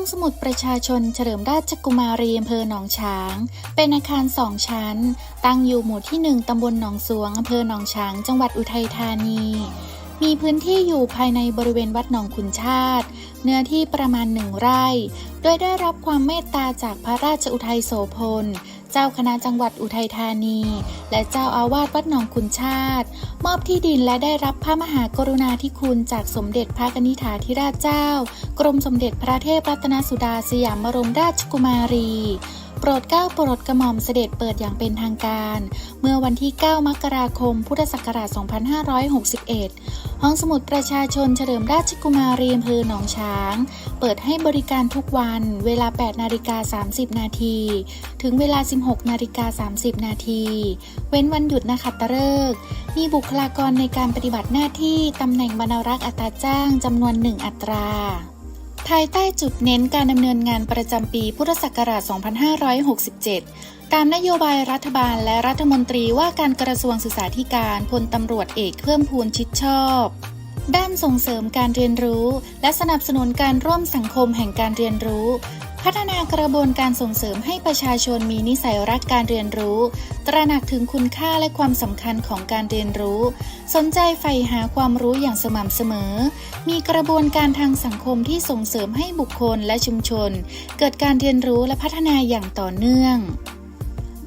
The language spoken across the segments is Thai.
องสมุดประชาชนเฉลิมราชกุมารีอำเภอหนองช้าง เป็นอาคารสองชั้น ตั้งอยู่หมู่ที่หนึ่งตำบลหนองสวงอำเภอหนองช้าง จังหวัดอุทัยธานี มีพื้นที่อยู่ภายในบริเวณวัดหนองขุนชาติ เนื้อที่ประมาณหนึ่งไร่ โดยได้รับความเมตตาจากพระราชอุทัยโสพล เจ้าคณะจังหวัดอุทัยธานี และเจ้าอาวาสวัดหนองคุณชาติ มอบที่ดินและได้รับพระมหากรุณาธิคุณจากสมเด็จพระนิธิาธิราชเจ้า กรมสมเด็จพระเทพรัตนสุดาสยามบรมราชกุมารี โปรดเกล้าโปรดกระหม่อมเสด็จเปิดอย่างเป็นทางการ เมื่อวันที่ 9 มกราคม พุทธศักราช 2561 ห้องสมุดประชาชนเฉลิมราชกุมารีอำเภอหนองช้าง เปิดให้บริการทุกวัน เวลา 8 นาฬิกา 30 นาที ถึงเวลา 16 นาฬิกา 30 นาที เว้นวันหยุดนะคะตะเลิกษ์มีบุคลากรในการปฏิบัติหน้าที่ตำแหน่งบรรณารักษ์อัตราจ้างจำนวนหนึ่งอัตรา ภายใต้จุดเน้นการดำเนินงานประจำปีพุทธศักราช 2567 ตามนโยบายรัฐบาลและรัฐมนตรีว่าการกระทรวงศึกษาธิการพลตำรวจเอกเพิ่มพูนชิดชอบ ด้านส่งเสริมการเรียนรู้ และสนับสนุนการร่วมสังคมแห่งการเรียนรู้ พัฒนากระบวนการส่งเสริมให้ประชาชนมีนิสัยรักการเรียนรู้ ตระหนักถึงคุณค่าและความสำคัญของการเรียนรู้ สนใจใฝ่หาความรู้อย่างสม่ำเสมอ มีกระบวนการทางสังคมที่ส่งเสริมให้บุคคลและชุมชน เกิดการเรียนรู้และพัฒนาอย่างต่อเนื่อง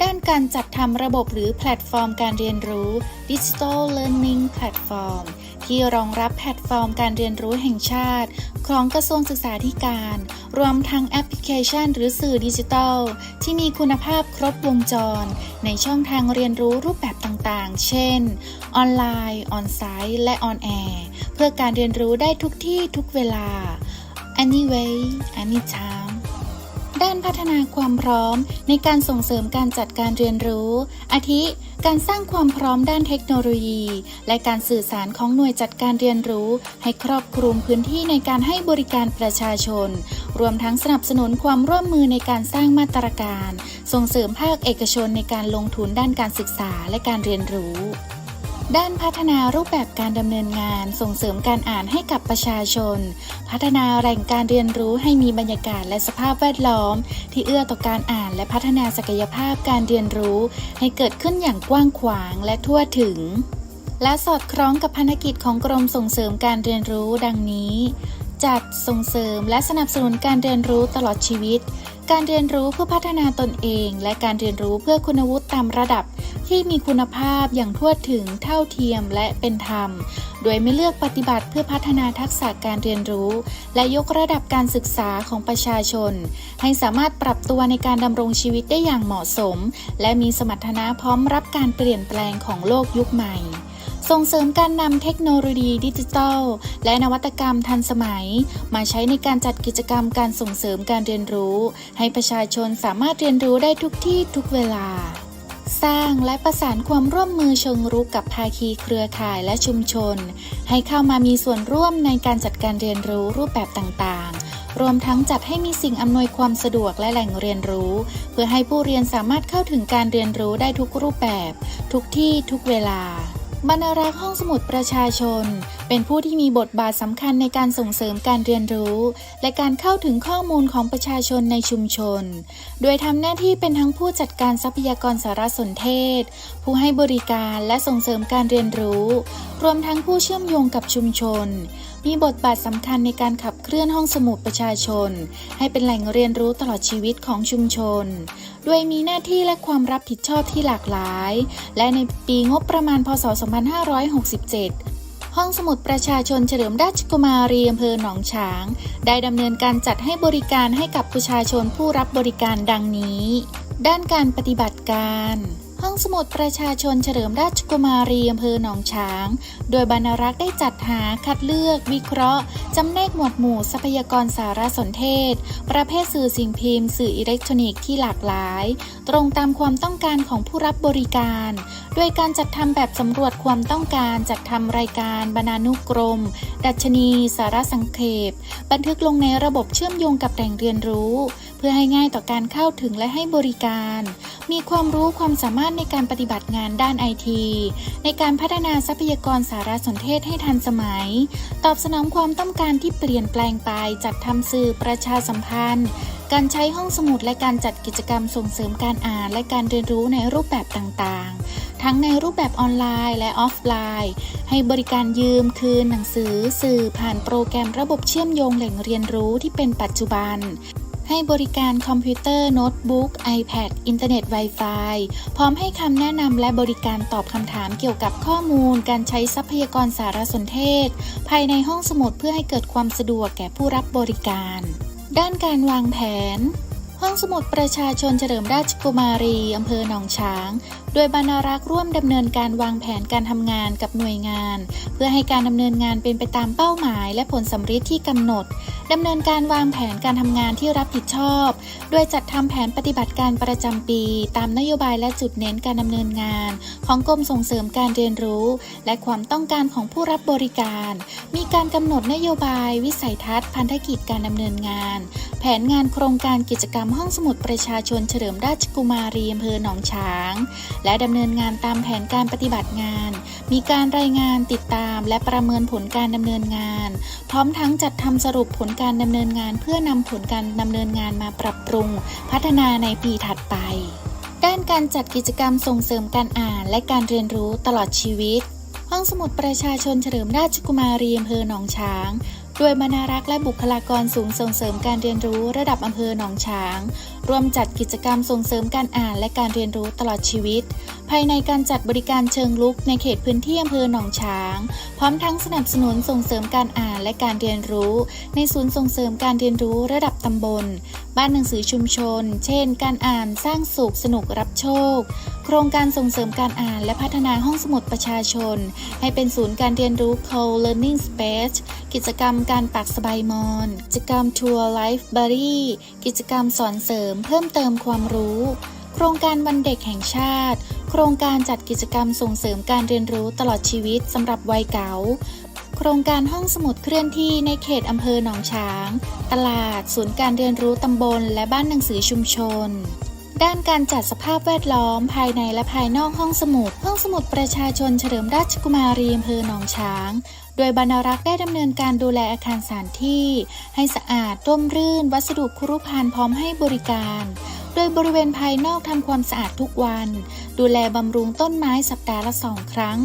ด้านการจัดทำระบบหรือแพลตฟอร์มการเรียนรู้ Digital Learning Platform ที่รองรับแพลตฟอร์มการเรียนรู้แห่งชาติ ของกระทรวงศึกษาธิการ รวมทั้งแอปพลิเคชัน หรือสื่อดิจิทัล ที่มีคุณภาพครบวงจร ในช่องทางเรียนรู้รูปแบบต่างๆ เช่น ออนไลน์ ออนไซต์ และออนแอร์เพื่อการเรียนรู้ได้ทุกที่ทุกเวลา anyway anytime ด้านพัฒนาความพร้อม ในการส่งเสริมการจัดการเรียนรู้ อาทิ การสร้างความพร้อมด้านเทคโนโลยี และการสื่อสารของหน่วยจัดการเรียนรู้ ให้ครอบคลุมพื้นที่ในการให้บริการประชาชน รวมทั้งสนับสนุนความร่วมมือในการสร้างมาตรการ ส่งเสริมภาคเอกชนในการลงทุนด้านการศึกษาและการเรียนรู้ ด้านพัฒนารูปแบบการดำเนินงานส่งเสริมการอ่านให้กับประชาชน พัฒนาแหล่งการเรียนรู้ให้มีบรรยากาศและสภาพแวดล้อม ที่เอื้อต่อการอ่านและพัฒนาศักยภาพการเรียนรู้ ให้เกิดขึ้นอย่างกว้างขวางและทั่วถึง และสอดคล้องกับภารกิจของกรมส่งเสริมการเรียนรู้ดังนี้ จัดส่งเสริมและสนับสนุนการเรียนรู้ตลอดชีวิต การเรียนรู้เพื่อพัฒนาตนเอง และการเรียนรู้เพื่อคุณวุฒิตามระดับ ที่มีคุณภาพอย่างทั่วถึงเท่าเทียมและเป็นธรรม โดยไม่เลือกปฏิบัติเพื่อพัฒนาทักษะการเรียนรู้ และยกระดับการศึกษาของประชาชน ให้สามารถปรับตัวในการดำรงชีวิตได้อย่างเหมาะสม และมีสมรรถนะพร้อมรับการเปลี่ยนแปลงของโลกยุคใหม่ ส่งเสริมการนำเทคโนโลยีดิจิทัล และนวัตกรรมทันสมัย มาใช้ในการจัดกิจกรรมการส่งเสริมการเรียนรู้ ให้ประชาชนสามารถเรียนรู้ได้ทุกที่ทุกเวลา สร้างและประสานความร่วมมือเชิงรุกกับภาคีเครือข่ายและชุมชน ให้เข้ามามีส่วนร่วมในการจัดการเรียนรู้รูปแบบต่างๆ รวมทั้งจัดให้มีสิ่งอำนวยความสะดวกและแหล่งเรียนรู้ เพื่อให้ผู้เรียนสามารถเข้าถึงการเรียนรู้ได้ทุกรูปแบบ ทุกที่ทุกเวลา บรรณารักษ์ห้องสมุดประชาชน เป็นผู้ที่มีบทบาทสำคัญในการส่งเสริมการเรียนรู้ และการเข้าถึงข้อมูลของประชาชนในชุมชน โดยทำหน้าที่เป็นทั้งผู้จัดการทรัพยากรสารสนเทศ ผู้ให้บริการและส่งเสริมการเรียนรู้ รวมทั้งผู้เชื่อมโยงกับชุมชน มีบทบาทสำคัญในการขับเคลื่อนห้องสมุดประชาชน ให้เป็นแหล่งเรียนรู้ตลอดชีวิตของชุมชน โดยมีหน้าที่และความรับผิดชอบที่หลากหลาย และในปีงบประมาณพศ 2567ห้องสมุดประชาชนเฉลิมราชกุมารีอำเภอหนองฉาง ได้ดำเนินการจัดให้บริการให้กับประชาชนผู้รับบริการดังนี้ ด้านการปฏิบัติการ ห้องสมุดประชาชนเฉลิมราชกุมารีอำเภอหนองฉาง โดยบรรรักษ์ได้จัดหาคัดเลือก วิเคราะห์จำแนกหมวดหมู่ทรัพยากรสารสนเทศ ประเภทสื่อสิ่งพิมพ์ สื่ออิเล็กทรอนิกส์ที่หลากหลาย ตรงตามความต้องการของผู้รับบริการ โดยการจัดทำแบบสำรวจความต้องการจัดทำรายการบรรณานุกรม ดัชนี สาระสังเขปบันทึกลงในระบบเชื่อมโยงกับแหล่งเรียนรู้ พื่อให้ง่ายต่อการเข้าถึงและให้บริการ มีความรู้ความสามารถในการปฏิบัติงานด้านไอทีในการพัฒนาทรัพยากรสารสนเทศให้ทันสมัย ตอบสนองความต้องการที่เปลี่ยนแปลงไป จัดทำสื่อประชาสัมพันธ์ การใช้ห้องสมุดและการจัดกิจกรรมส่งเสริมการอ่านและการเรียนรู้ในรูปแบบต่างๆ ทั้งในรูปแบบออนไลน์และออฟไลน์ ให้บริการยืมคืนหนังสือ สื่อผ่านโปรแกรมระบบเชื่อมโยงแหล่งเรียนรู้ที่เป็นปัจจุบัน ให้บริการคอมพิวเตอร์โน้ตบุ๊ก iPad อินเทอร์เน็ต Wi-Fi พร้อมให้คำแนะนำและบริการตอบคำถามเกี่ยวกับข้อมูล การใช้ทรัพยากรสารสนเทศ ภายในห้องสมุดเพื่อให้เกิดความสะดวกแก่ผู้รับบริการ ด้านการวางแผน ห้องสมุดประชาชนเฉลิมราชกุมารีอำเภอหนองช้าง โดยบรรณารักษ์ร่วมดำเนินการวางแผนการทำงานกับหน่วยงาน เพื่อให้การดำเนินงานเป็นไปตามเป้าหมาย และผลสำฤทธิ์ที่กำหนดดำเนินการวางแผนการทำงานที่รับผิดชอบ โดยจัดทำแผนปฏิบัติการประจำปี ตามนโยบายและจุดเน้นการดำเนินงาน ของกรมส่งเสริมการเรียนรู้ และความต้องการของผู้รับบริการ มีการกำหนดนโยบาย วิสัยทัศน์ พันธกิจการดำเนินงาน แผนงานโครงการกิจกรรมห้องสมุดประชาชนเฉลิมราชกุมารีอำเภอหนองช้างและดำเนินงานตามแผนการปฏิบัติงาน มีการรายงานติดตามและประเมินผลการดำเนินงาน พร้อมทั้งจัดทำสรุปผลการดำเนินงาน เพื่อนำผลการดำเนินงานมาปรับปรุง พัฒนาในปีถัดไป ด้านการจัดกิจกรรมส่งเสริมการอ่าน และการเรียนรู้ตลอดชีวิต ห้องสมุดประชาชนเฉลิมราชกุมารีอำเภอหนองช้างโดยบรรณารักษ์และบุคลากรสูงส่งเสริมการเรียนรู้ระดับอำเภอหนองช้าง ร่วมจัดกิจกรรมส่งเสริมการอ่านและการเรียนรู้ตลอดชีวิต ภายในการจัดบริการเชิงลุกในเขตพื้นที่อำเภอหนองช้าง พร้อมทั้งสนับสนุนส่งเสริมการอ่านและการเรียนรู้ ในศูนย์ส่งเสริมการเรียนรู้ระดับตำบล บ้านหนังสือชุมชน เช่น การอ่านสร้างสุขสนุกรับโชค โครงการส่งเสริมการอ่านและพัฒนาห้องสมุดประชาชน ให้เป็นศูนย์การเรียนรู้ Co-Learning Space กิจกรรมการปักสบายมอน กิจกรรมทัวร์ไลฟ์บารีกิจกรรมสอนเสริมเพิ่มเติมความรู้ โครงการวันเด็กแห่งชาติ โครงการจัดกิจกรรมส่งเสริมการเรียนรู้ตลอดชีวิตสำหรับวัยเก๋า โครงการห้องสมุดเคลื่อนที่ในเขตอำเภอหนองช้าง ตลาด ศูนย์การเรียนรู้ตำบล และบ้านหนังสือชุมชน ด้านการจัดสภาพแวดล้อม ภายในและภายนอกห้องสมุด ห้องสมุดประชาชนเฉลิมราชกุมารีอำเภอหนองช้าง โดยบรรณรักษ์ได้ดำเนินการดูแลอาคารสถานที่ ให้สะอาดร่มรื่น วัสดุครุภัณฑ์พร้อมให้บริการ โดยบริเวณภายนอกทำความสะอาดทุกวันดูแลบำรุงต้นไม้สัปดาห์ละสองครั้ง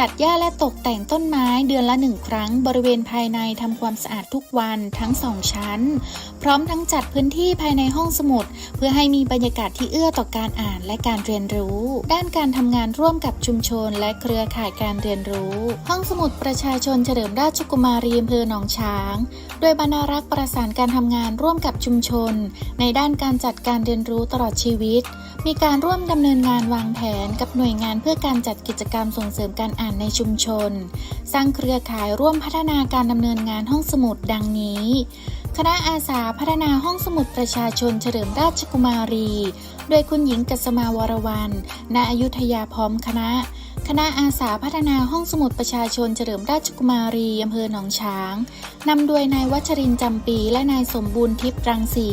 ตัดหญ้าและตกแต่งต้นไม้เดือนละหนึ่งครั้ง บริเวณภายในทำความสะอาดทุกวันทั้งสองชั้น พร้อมทั้งจัดพื้นที่ภายในห้องสมุด เพื่อให้มีบรรยากาศที่เอื้อต่อการอ่านและการเรียนรู้ ด้านการทำงานร่วมกับชุมชน และเครือข่ายการเรียนรู้ ห้องสมุดประชาชนเฉลิมราชกุมารีอำเภอหนองช้าง โดยบรรณารักษ์ประสานการทำงานร่วมกับชุมชน ในด้านการจัดการเรียนรู้ตลอดชีวิต มีการร่วมดำเนินงานวางแผนกับหน่วยงานเพื่อการจัดกิจกรรมส่งเสริมการอ่านในชุมชน สร้างเครือข่ายร่วมพัฒนาการดำเนินงานห้องสมุดดังนี้ คณะอาสาพัฒนาห้องสมุดประชาชนเฉลิมราชกุมารี โดยคุณหญิงกัสมาวรวันณอยุธยาพร้อมคณะ คณะอาสาพัฒนาห้องสมุดประชาชนเฉลิมราชกุมารีอำเภอหนองช้าง นำโดยนายวัชรินจำปี และนายสมบูรณ์ทิพย์รังสี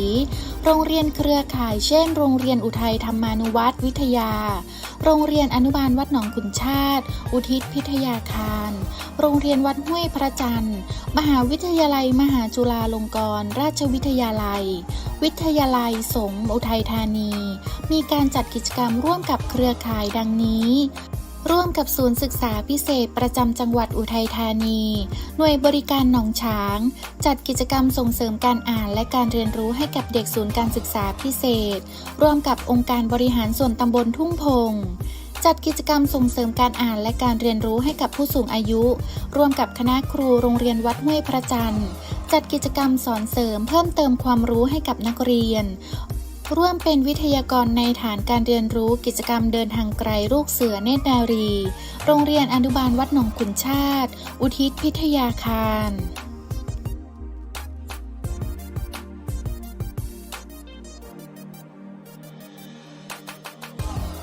โรงเรียนเครือข่ายเช่น โรงเรียนอุทัยธรรมานุวัตรวิทยา โรงเรียนอนุบาลวัดหนองขุนชาติ อุทิศพิทยาคาร โรงเรียนวัดห้วยพระจันทร์ มหาวิทยาลัยมหาจุฬาลงกรณราชวิทยาลัย วิทยาลัยสงอุทัยธานี มีการจัดกิจกรรมร่วมกับเครือข่ายดังนี้ ร่วมกับศูนย์ศึกษาพิเศษประจำจังหวัดอุทัยธานี หน่วยบริการหนองช้าง จัดกิจกรรมส่งเสริมการอ่านและการเรียนรู้ให้กับเด็กศูนย์การศึกษาพิเศษ ร่วมกับองค์การบริหารส่วนตำบลทุ่งพงจัดกิจกรรมส่งเสริมการอ่านและการเรียนรู้ให้กับผู้สูงอายุ ร่วมกับคณะครูโรงเรียนวัดห้วยพระจันทร์ จัดกิจกรรมสอนเสริมเพิ่มเติมความรู้ให้กับนักเรียน ร่วมเป็นวิทยากรในฐานการเรียนรู้กิจกรรมเดินทางไกลลูกเสือเนตรนารี โรงเรียนอนุบาลวัดหนองขุนชาติ อุทิศพิทยาคาร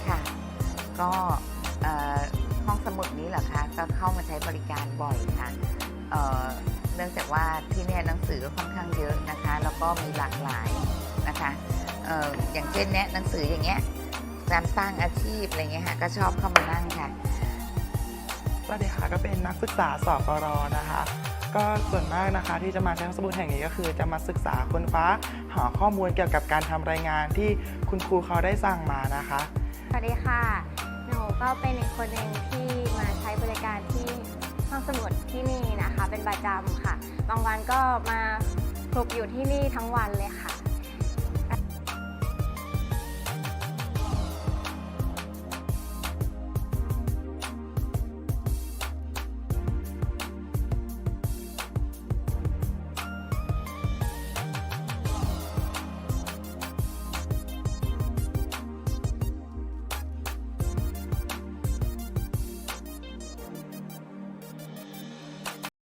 ค่ะ ก็ห้องสมุดนี้เหรอคะก็เข้ามาใช้บริการบ่อยค่ะเเนื่องจากว่าที่นี่หนังสือก็ค่อนข้างเยอะนะคะ แล้วก็มีหลากหลายนะคะ อ่ออย่างเช่นเนี้ยหนังสืออย่างเงี้ยการสร้างอาชีพอะไรเงี้ยค่ะก็ชอบเข้ามานั่งค่ะสวัสดีค่ะก็เป็นนักศึกษาสอบกรนะคะ ก็ส่วนมากนะคะที่จะมาใช้ห้องสมุดแห่งนี้ก็คือ จะมาศึกษาค้นคว้าหาข้อมูลเกี่ยวกับการทำรายงานที่คุณครูเขาได้สั่งมานะคะ สวัสดีค่ะ หนูก็เป็นอีกคนหนึ่งที่มาใช้บริการที่ห้องสมุดที่นี่นะคะ เป็นประจำค่ะ บางวันก็มาคลุกอยู่ที่นี่ทั้งวันเลยค่ะ